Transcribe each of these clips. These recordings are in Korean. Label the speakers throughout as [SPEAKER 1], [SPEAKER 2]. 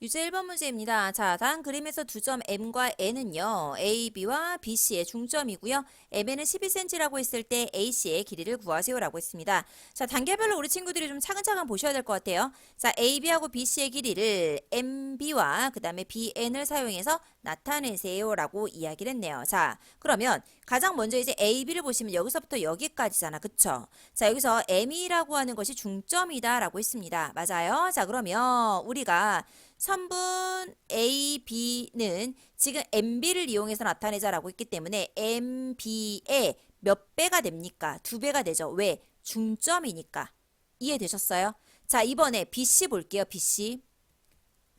[SPEAKER 1] 유제 1번 문제입니다. 자, 다음 그림에서 두 점 M과 N은요. A, B와 B, C의 중점이고요. M에는 12cm라고 했을 때 AC의 길이를 구하세요라고 했습니다. 자, 단계별로 우리 친구들이 좀 차근차근 보셔야 될 것 같아요. 자, AB하고 BC의 길이를 MB와 그 다음에 BN을 사용해서 나타내세요라고 이야기를 했네요. 자, 그러면 가장 먼저 이제 AB를 보시면 여기서부터 여기까지잖아. 그쵸? 자, 여기서 M이라고 하는 것이 중점이다라고 했습니다. 맞아요? 자, 그러면 우리가 선분 A, B는 지금 MB를 이용해서 나타내자라고 했기 때문에 MB의 몇 배가 됩니까? 두 배가 되죠. 왜? 중점이니까. 이해되셨어요? 자, 이번에 BC 볼게요. BC.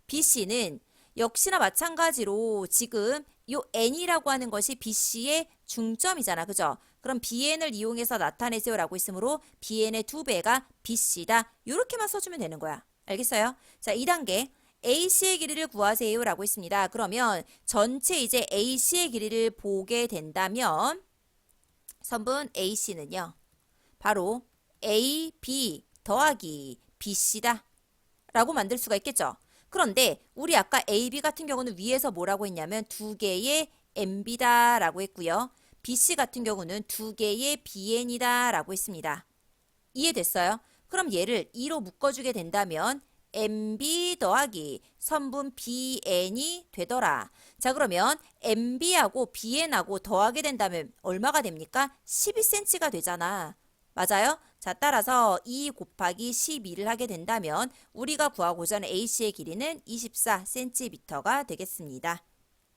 [SPEAKER 1] BC는 역시나 마찬가지로 지금 요 N이라고 하는 것이 BC의 중점이잖아. 그죠? 그럼 BN을 이용해서 나타내세요 라고 있으므로 BN의 두 배가 BC다. 이렇게만 써주면 되는 거야. 알겠어요? 자, 2단계. AC의 길이를 구하세요 라고 했습니다. 그러면 전체 이제 AC의 길이를 보게 된다면 선분 AC는요. 바로 AB 더하기 BC다. 라고 만들 수가 있겠죠. 그런데 우리 아까 AB 같은 경우는 위에서 뭐라고 했냐면 두 개의 MB다 라고 했고요. BC 같은 경우는 두 개의 BN이다 라고 했습니다. 이해됐어요? 그럼 얘를 2로 묶어주게 된다면 MB 더하기 선분 BN이 되더라. 자 그러면 MB하고 BN하고 더하게 된다면 얼마가 됩니까? 12cm가 되잖아. 맞아요? 자 따라서 2 곱하기 12를 하게 된다면 우리가 구하고자 하는 AC의 길이는 24cm가 되겠습니다.